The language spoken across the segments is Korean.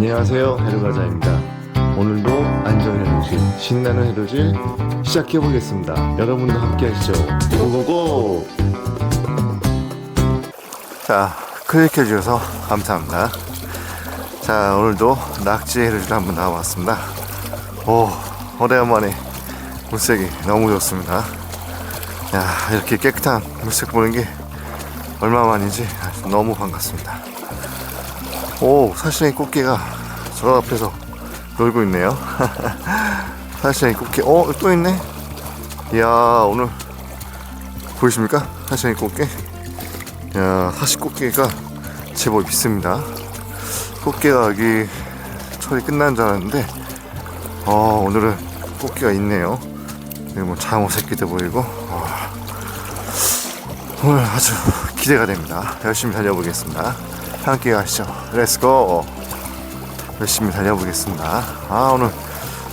안녕하세요. 해루가자입니다. 오늘도 안전 해루질 신나는 해루질 시작해 보겠습니다. 여러분도 함께 하시죠. 고고고! 자 클릭해 주셔서 감사합니다. 자 오늘도 낙지 해루질 한번 나와봤습니다. 오 오래간만에 물색이 너무 좋습니다. 야 이렇게 깨끗한 물색 보는 게 얼마만인지 너무 반갑습니다 오 사실의 꽃게가 저 앞에서 놀고 있네요. 사실의 꽃게. 어 또 있네? 이야 오늘 보이십니까? 사실의 꽃게. 야 사실 꽃게가 제법 있습니다. 꽃게가 여기 철이 끝난 줄 알았는데 어 오늘은 꽃게가 있네요. 여기 뭐 장어 새끼도 보이고. 와, 오늘 아주 기대가 됩니다. 열심히 달려보겠습니다 함께 가시죠. 렛츠고 열심히 달려보겠습니다. 아 오늘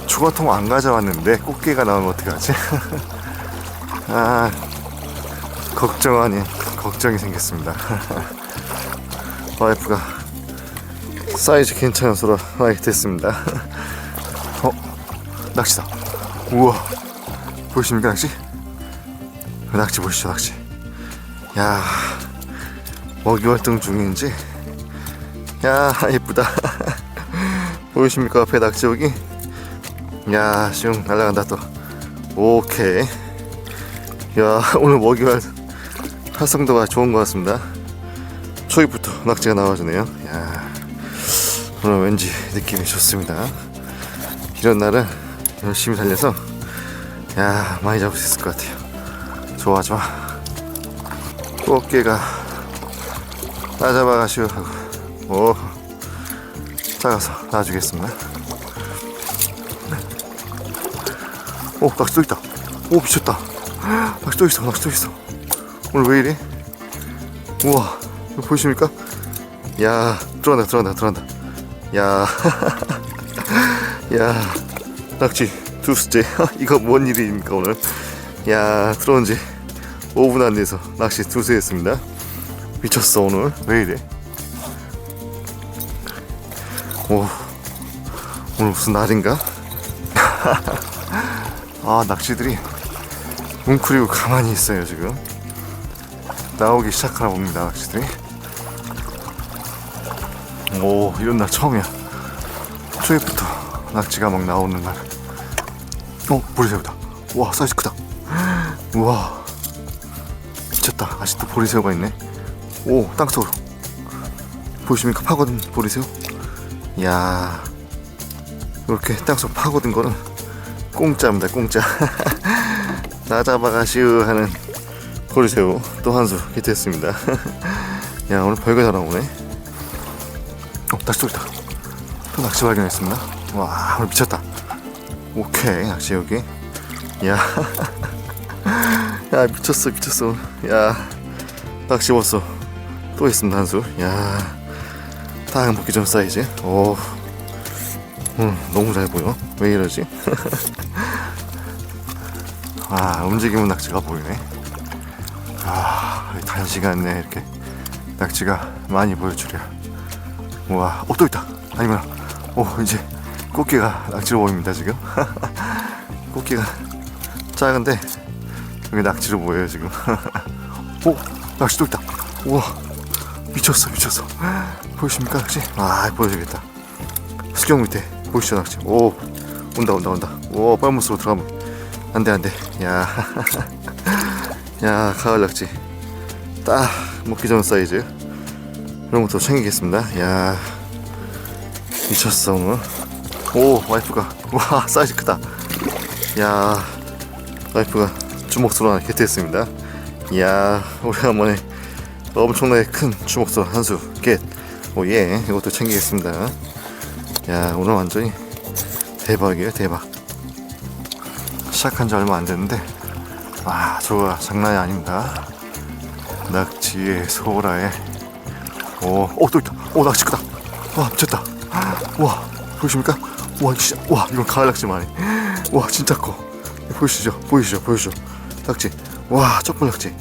주거통 안 가져왔는데 꽃게가 나오면 어떡하지? 아 걱정 아닌 걱정이 생겼습니다. 와이프가 사이즈 괜찮아서 와이 됐습니다. 어 낚시다. 우와. 보이십니까 낚시? 낚시 보시죠 낚시? 야 먹이 활동 중인지 야 예쁘다. 보이십니까 앞에 낙지 여기? 야슝 날아간다 또. 오케이. 야 오늘 먹이 활 활성도가 좋은 것 같습니다. 초기부터 낙지가 나와주네요. 야 오늘 왠지 느낌이 좋습니다. 이런 날은 열심히 달려서 야 많이 잡을 수 있을 것 같아요. 좋아 좋아. 꽃게가 따잡아가시오 하고 오. 작아서 놔주겠습니다. 오 낚시 또 있다. 오 미쳤다. 낚시 또 있어 낚시 또 있어. 오늘 왜 이래 우와 보이십니까? 야 들어간다 들어간다 들어간다. 야 야, 낚시 두수째. 이거 뭔 일입니까 오늘? 야 들어온 지 5분 안 돼서 낚시 두수했습니다. 미쳤어 오늘. 왜 이래 오 오늘 무슨 날인가? 아 낚시들이 뭉클이고 가만히 있어요 지금. 나오기 시작하나 봅니다 낚시들이. 오 이런 날 처음이야. 초에부터 낙지가 막 나오는 날. 어? 보리새우다. 와 사이즈 크다. 우와. 미쳤다. 아직도 보리새우가 있네. 오 땅속으로. 보이십니까? 파고든 보리새우? 이 야 이렇게 땅속 파고든 거는 공짜입니다 공짜. 나 잡아가시오 하는 보리새우 또 한수 히트했습니다. 야 오늘 별거 다 나오네. 어 낚시 또 있다. 또 낚시 발견했습니다. 와 오늘 미쳤다. 오케이 낚시 여기. 야, 야 미쳤어 미쳤어. 야 낚시 왔어 또 있습니다 한수. 야 딱 먹기 전 사이즈 오 음, 너무 잘 보여. 왜 이러지? 아 움직이면 낙지가 보이네. 아 단시간에 이렇게 낙지가 많이 보일 줄이야 우와 어 또 있다. 아니면 오 이제 꽃게가 낙지로 보입니다 지금. 꽃게가 작은데 여기 낙지로 보여요 지금. 오 낚시 또 있다. 우와 미쳤어 미쳤어. 보이십니까 낚시? 아 보여주겠다. 수경 밑에 보이시죠 낚시? 오 온다 온다 온다. 오 빨무스로 들어가면. 안돼 안돼. 야, 야 가을 낙지. 딱 먹기 좋은 사이즈. 이런 것도 챙기겠습니다. 야 미쳤어 오늘 오 와이프가. 와 사이즈 크다. 야 와이프가 주먹수로 하나 게트했습니다. 이야 오래간만에 엄청나게 큰 주먹수 한수 겟. 오예 이것도 챙기겠습니다. 야 오늘 완전히 대박이에요 대박. 시작한 지 얼마 안 됐는데 와 저거 장난이 아닙니다. 낙지에 소라에. 오오또 있다. 오 낚시 크다. 와 미쳤다. 와 보이십니까? 와 진짜 와 이건 가을 낙지만이. 와 진짜 커. 보이시죠? 보이시죠? 보이시죠? 낙지. 와 쩍불 낙지.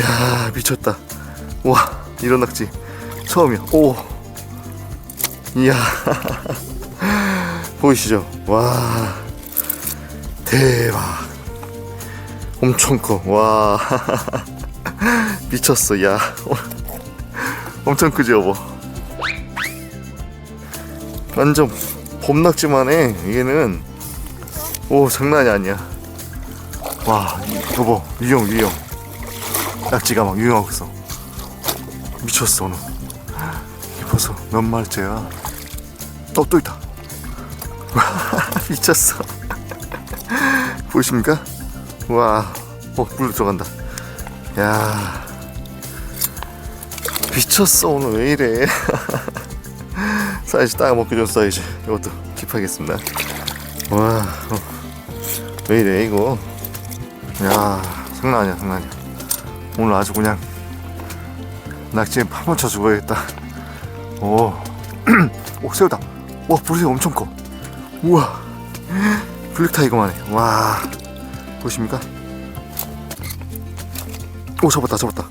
야 미쳤다 와 이런 낙지. 처음이야. 오. 이야. 보이시죠? 와. 대박. 엄청 커와. 미쳤어. 야. 엄청 크지 여보? 완전 봄낙지만 해 얘는 오 장난이 아니야. 와 이- 여보 유형 유형. 낙지가 막 유형하고 있어 미쳤어 이게 벌써 몇 마리째야 어 또 있다 미쳤어 보이십니까 와, 어, 물 들어간다. 야, 미쳤어 오늘 왜 이래? 사이즈 딱 먹기 좋은 사이즈. 이것도 킵하겠습니다. 와, 어, 왜 이래 이거? 야, 장난 아니야, 장난 아니야. 오늘 아주 그냥 낙지에 한번 쳐 죽어야겠다. 오, 오 새우다. 와, 보세요, 엄청 커. 우와, 블랙 타이거만 해. 와. 보십니까? 오 잡았다 잡았다.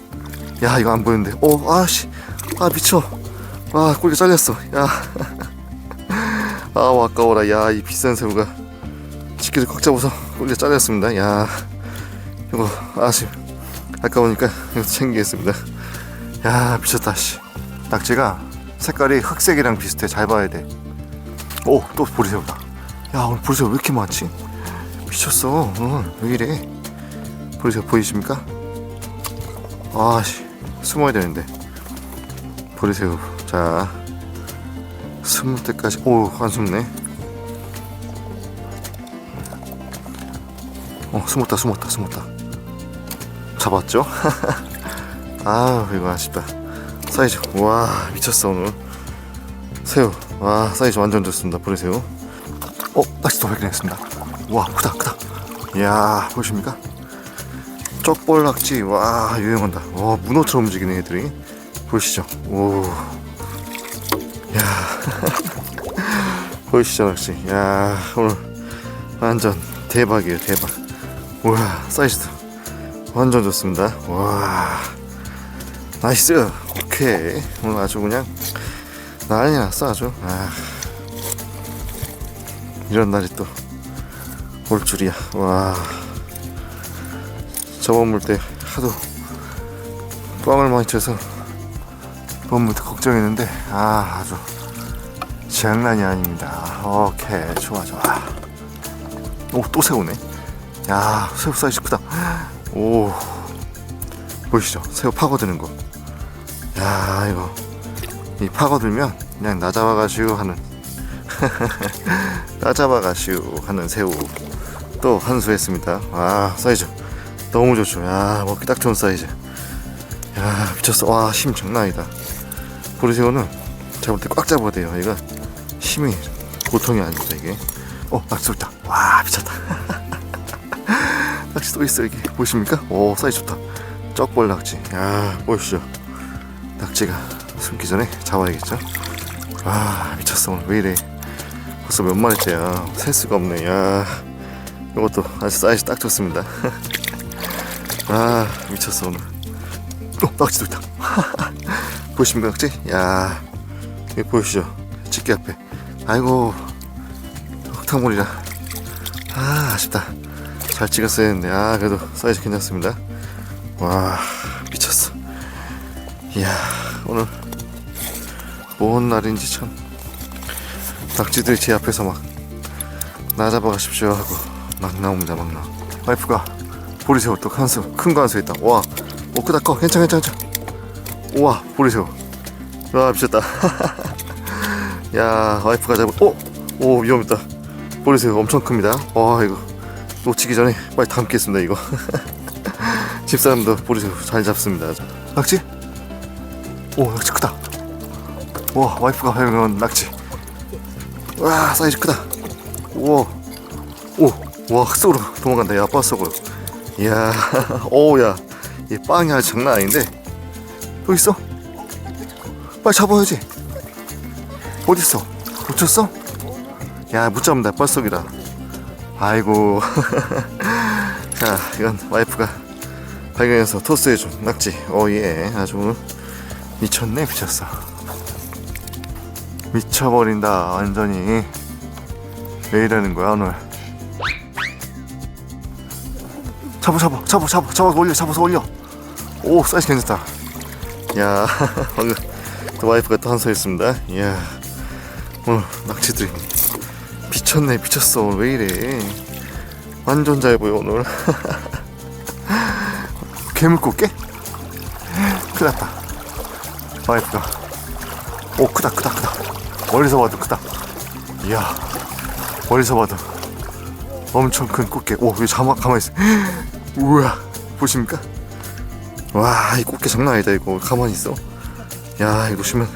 야 이거 안 보이는데. 오 아씨. 아 미쳐. 아 꼴리 잘렸어. 야아 아까워라. 야 이 비싼 새우가. 집게를 꽉 잡아서 꼴리 잘렸습니다. 야. 이거 아쉽 아까우니까 이거 챙기겠습니다 야 미쳤다 씨. 낙지가 색깔이 흑색이랑 비슷해. 잘 봐야 돼오또 보리새우다. 야 오늘 보리새우 왜 이렇게 많지? 미쳤어 오늘. 왜 이래? 보리새우 보이십니까? 아씨. 숨어야 되는데. 보리새우 자 숨을 때까지. 오 안 숨네. 어 숨었다 숨었다 숨었다. 잡았죠? 아 이거 아쉽다. 사이즈. 와 미쳤어 오늘. 새우. 와 사이즈 완전 좋습니다. 보리새우. 어 다시 또 발견했습니다. 와 크다 크다. 이야 보이십니까? 쪽벌낙지. 와 유행한다. 와 문어처럼 움직이는 애들이. 보이시죠? 오 야. 보이시죠 낙지 야 오늘 완전 대박이에요 대박. 우와 사이즈도 완전 좋습니다. 와 나이스 오케이. 오늘 아주 그냥 난리 났어 아주. 아. 이런 날이 또 올 줄이야. 와. 저번 물 때 하도 뻥을 많이 쳐서 물때 걱정했는데 아 아주 장난이 아닙니다. 오케이. 좋아 좋아. 오또 새우네. 야 새우 사이즈 크다. 오. 보이시죠? 새우 파고드는 거 야 이거 이 파고들면 그냥 나 잡아가지고 하는 나 잡아가시오 하는 새우 또 한수했습니다. 아 사이즈 너무 좋죠. 야 먹기 딱 좋은 사이즈. 야 미쳤어. 와 힘 장난 아니다. 보리새우는 잡을 때 꽉 잡아야 돼요. 이거 힘이 보통이 아닙니다 이게. 어 낙지 또 있다. 와 미쳤다. 낙지 또 있어 이게 보십니까? 오 사이즈 좋다. 쩍벌 낙지. 야 보이시죠? 낙지가 숨기 전에 잡아야겠죠. 와 미쳤어 오늘 왜 이래? 벌써 몇 마리째야. 셀 수가 없네. 야 이것도 아주 사이즈 딱 좋습니다. 아 미쳤어 오늘. 어 낙지도 있다. 보이십니까 낙지? 야 여기 보이시죠? 집게 앞에. 아이고 흙탕물이라. 아 아쉽다. 잘 찍었어야 했는데 아 그래도 사이즈 괜찮습니다. 와 미쳤어. 이야 오늘 뭔 날인지 참 낙지들이 제 앞에서 막 나 잡아가십시오 하고 막 나옵니다 막 나와 와이프가 보리새우 또 한수 큰 거 한 수 있다. 와 오 크다 커 괜찮아 괜찮아 괜찮아. 우와 보리새우 와 미쳤다. 야 와이프가 잡은 오! 오 위험했다. 보리새우 엄청 큽니다. 와 이거 놓치기 전에 빨리 담겠습니다 이거. 집사람도 보리새우 잘 잡습니다. 낙지? 오 낙지 크다. 와 와이프가 발견한 낙지. 와 사이즈 크다. 우와. 오와 흙속으로 도망간다. 야 빠속으로. 이야 오야. 이 빵이 아주 장난 아닌데. 여기 있어? 빨리 잡아야지. 어딨어? 놓쳤어? 야 못 잡는다. 뻘속이라. 아이고. 자 이건 와이프가 발견해서 토스해준 낙지. 오예. 아주 미쳤네 미쳤어. 미쳐버린다 완전히. 왜 이러는 거야 오늘. 잡아 잡아 잡아 잡아 잡아서 올려 잡아서 올려. 오 사이즈 괜찮다. 야 방금 또 와이프가 또 한소했습니다. 이야 오늘 낚시들이 미쳤네 미쳤어. 오늘 왜 이래? 완전 잘 보여 오늘. 괴물 꽃게? 큰일 났다 와이프가. 오 크다 크다 크다. 멀리서 봐도 크다. 이야 멀리서 봐도 엄청 큰 꽃게. 오 여기 자막 가만히 있어. 우와 보십니까? 와 이 꽃게 장난 아니다 이거. 가만히 있어. 야 이거 놓치면.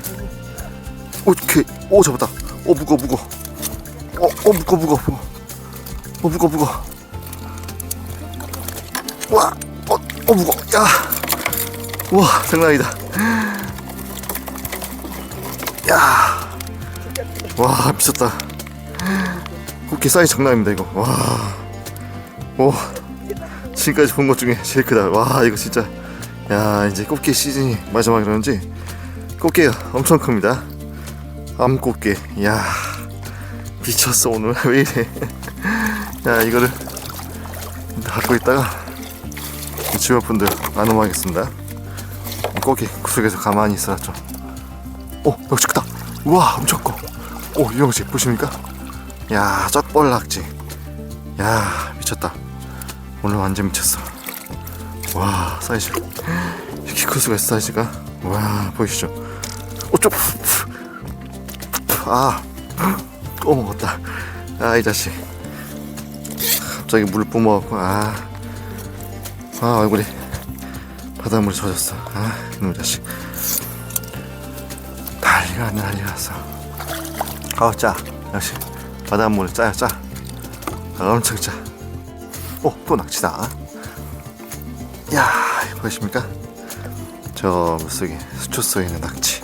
오케이 오 잡았다. 오 무거 무거 어, 어 무거 무거 무거 어 무거 무거 와 어, 어 무거 야와 장난 아니다 야, 와 미쳤다. 꽃게 사이즈 장난 아닙니다 이거. 와, 오, 지금까지 본 것 중에 제일 크다. 와 이거 진짜, 야 이제 꽃게 시즌이 마지막 이러는지 꽃게가 엄청 큽니다. 암꽃게, 야 미쳤어 오늘 왜 이래? 야 이거를 갖고 있다가 이 주변 분들 나눔하겠습니다. 꽃게 구석에서 가만히 있어라 좀. 오 역시 크다. 우와 엄청 커 오 유영 씨 보십니까? 야 쩍벌 낙지. 야 미쳤다. 오늘 완전 미쳤어. 와 사이즈. 이렇게 클 수가 있어 사이즈가? 와 보이시죠? 오쪽. 아또 먹었다. 아 이 자식. 갑자기 물 뿜어갖고 아, 아 얼굴이 바닷물이 젖었어. 아 이놈 자식 난리가 난리 났어 아짜. 역시 바닷물은 짜요 짜. 아, 엄청 짜 오또 낚시다. 야 이거 보이십니까? 저 물속에 수초 써 있는 낙지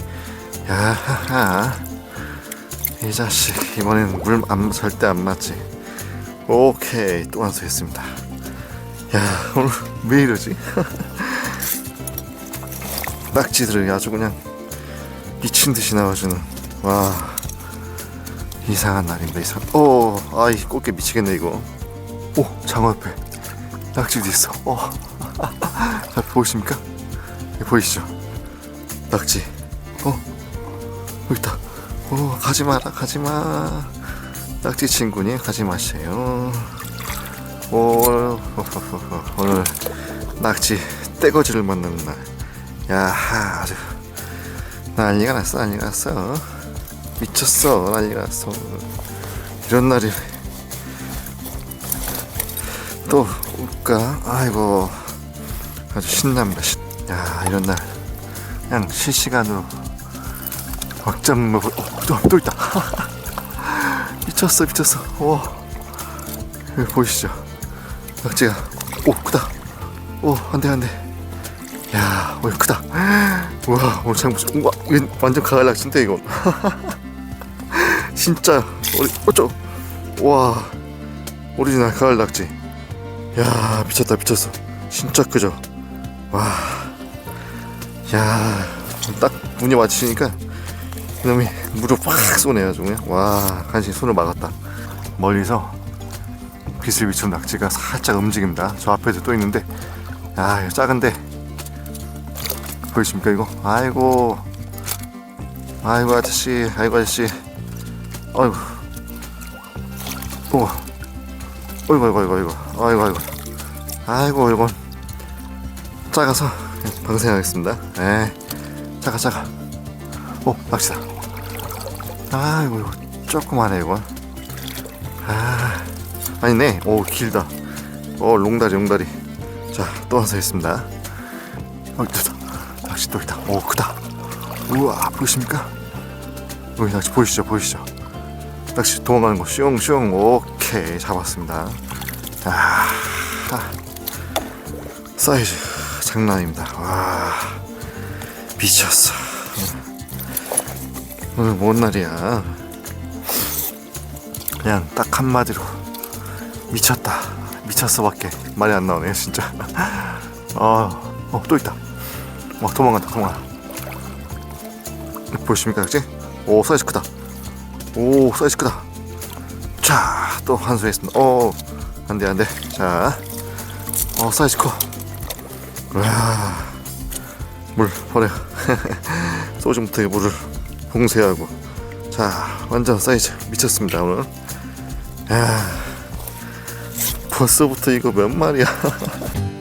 야하하. 이 자식 이번에는 물 안, 절대 안 맞지. 오케이 또 완수했습니다. 야 오늘 왜 이러지? 낙지들을 아주 그냥 미친 듯이 나와주는 와 이상한 날입니다 이상. 오 아이 꽃게 미치겠네 이거. 오 장어 옆에 낙지도 있어. 어. 자 보이십니까? 보이시죠? 낙지. 어 여기 있다. 어 가지 마라 가지 마. 낙지 친구니 가지 마세요. 오 오늘 낙지 떼거지를 만나는 날. 야 아주. 난리가 났어 난리가 났어. 미쳤어 난리가 났어. 이런 날이 또 올까? 아이고 아주 신납니다 신. 야 이런 날. 그냥 실시간으로 막 잡는 거 어, 또, 또 있다. 미쳤어 미쳤어. 와 여기 보이시죠? 낙지가 오 크다. 오 안돼 안돼 야, 오 크다. 우와, 오늘 장 무슨 우와, 이건 완전 낙지인데 이거. 진짜 우리 어쩌? 와, 오리지널 가을 낙지. 야, 미쳤다 미쳤어. 진짜 크죠. 와, 야, 딱 문이 맞추니까 이놈이 물을 팍 쏘네요, 아주. 와, 간신히 손을 막았다. 멀리서 빛을 비춘 낙지가 살짝 움직입니다. 저 앞에도 또 있는데, 야, 이거 작은데 보이십니까 이거? 아이고. 아이고 아저씨. 아이고 아저씨. 아이고. 오 어이구 어이구 어이구 어이구. 아이고 아이고 아이고 이건 작아서 방생하겠습니다. 에 작아 작아. 오 낚시다. 아이고 이거 조그마네 이건. 아. 아니네. 오 길다. 오 롱다리 롱다리. 자또 와서 했습니다. 어 됐다 또 있다. 오 크다. 우와 보이십니까? 여기 낚시 보이시죠? 보이시죠? 낚시 도망가는 거 슝슝 오케이 잡았습니다. 아, 아 사이즈 장난 아닙니다. 와 미쳤어. 오늘 뭔 날이야? 그냥 딱 한마디로 미쳤다. 미쳤어 밖에 말이 안 나오네요 진짜. 어, 어, 또 있다. 막 도망간다 도망가 보이십니까 낙지? 오 사이즈 크다. 오 사이즈 크다. 자또 환수했습니다. 어 안돼 안돼. 자어 사이즈 커. 이야 물 버려. 소주부터 물을 봉쇄하고. 자 완전 사이즈 미쳤습니다 오늘. 야 벌써부터 이거 몇 마리야